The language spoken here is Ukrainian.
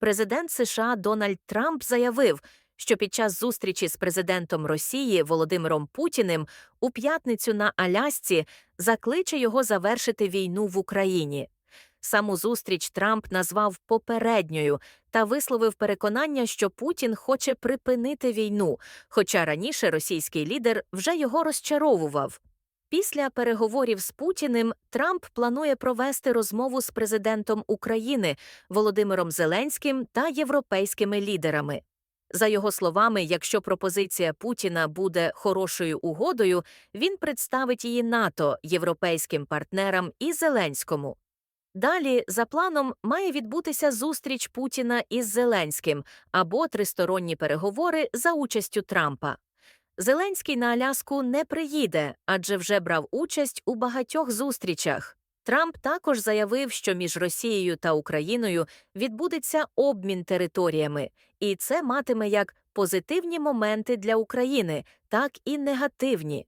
Президент США Дональд Трамп заявив, що під час зустрічі з президентом Росії Володимиром Путіним у п'ятницю на Алясці закличе його завершити війну в Україні. Саму зустріч Трамп назвав попередньою та висловив переконання, що Путін хоче припинити війну, хоча раніше російський лідер вже його розчаровував. Після переговорів з Путіним Трамп планує провести розмову з президентом України Володимиром Зеленським та європейськими лідерами. За його словами, якщо пропозиція Путіна буде хорошою угодою, він представить її НАТО, європейським партнерам і Зеленському. Далі, за планом, має відбутися зустріч Путіна із Зеленським або тристоронні переговори за участю Трампа. Зеленський на Аляску не приїде, адже вже брав участь у багатьох зустрічах. Трамп також заявив, що між Росією та Україною відбудеться обмін територіями, і це матиме як позитивні моменти для України, так і негативні.